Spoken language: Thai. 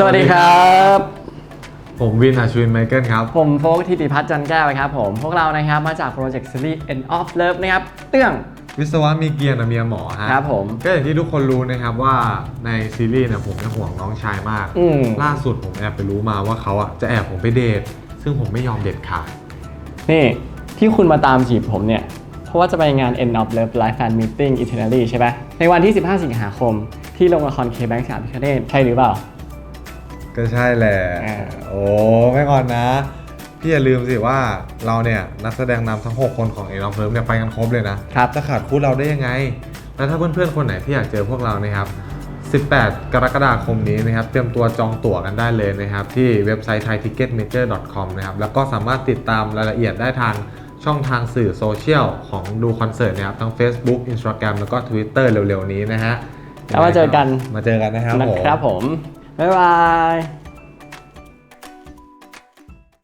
สวัสดีครับ ผมวินอาชวินไมเคิลครับ ผมโฟกธิติพัฒน์จันแก้วครับผม พวกเรานะครับมาจากโปรเจกต์ซีรีส์ End of Love นะครับ เตื้อง วิศวะมีเกียรตินะเมียหมอฮะครับผม ก็อย่างที่ทุกคนรู้นะครับว่าในซีรีส์เนี่ยผมจะห่วงน้องชายมาก อืม ล่าสุดผมแอบไปรู้มาว่าเขาอะจะแอบผมไปเดท ซึ่งผมไม่ยอมเด็ดขาด นี่ที่คุณมาตามจีบผมเนี่ย เพราะว่าจะไปงาน End of Love Live Fan Meeting Eternally ใช่ไหมในวันที่ 15 สิงหาคมที่โรงละครเคแบงค์สามพิคเนตใช่หรือเปล่า ก็ใช่แหละ อ่า โอ้ไม่ก่อนนะ พี่อย่าลืมสิว่าเราเนี่ยนักแสดงนำทั้ง 6 คนของเอ o อ f เ i ิเนี่ยไปกันครบเลยนะ ครับ จะขาดคู่เราได้ยังไง แล้วถ้าเพื่อนๆ คนไหนที่อยากเจอพวกเรานะครับ 18 กรกฎาคมนี้นะครับ เตรียมตัวจองตั๋วกันได้เลยนะครับ ที่เว็บไซต์ thaiticketmajor.com นะครับ แล้วก็สามารถติดตามรายละเอียดได้ทางช่องทางสื่อโซเชียลของดูคอนเสิร์ตนะครับ ทั้ง Facebook Instagram แล้วก็ Twitter เร็วๆ นี้นะฮะแล้วมาเจอกัน มาเจอกันนะครับผม นะครับผม บ๊ายบาย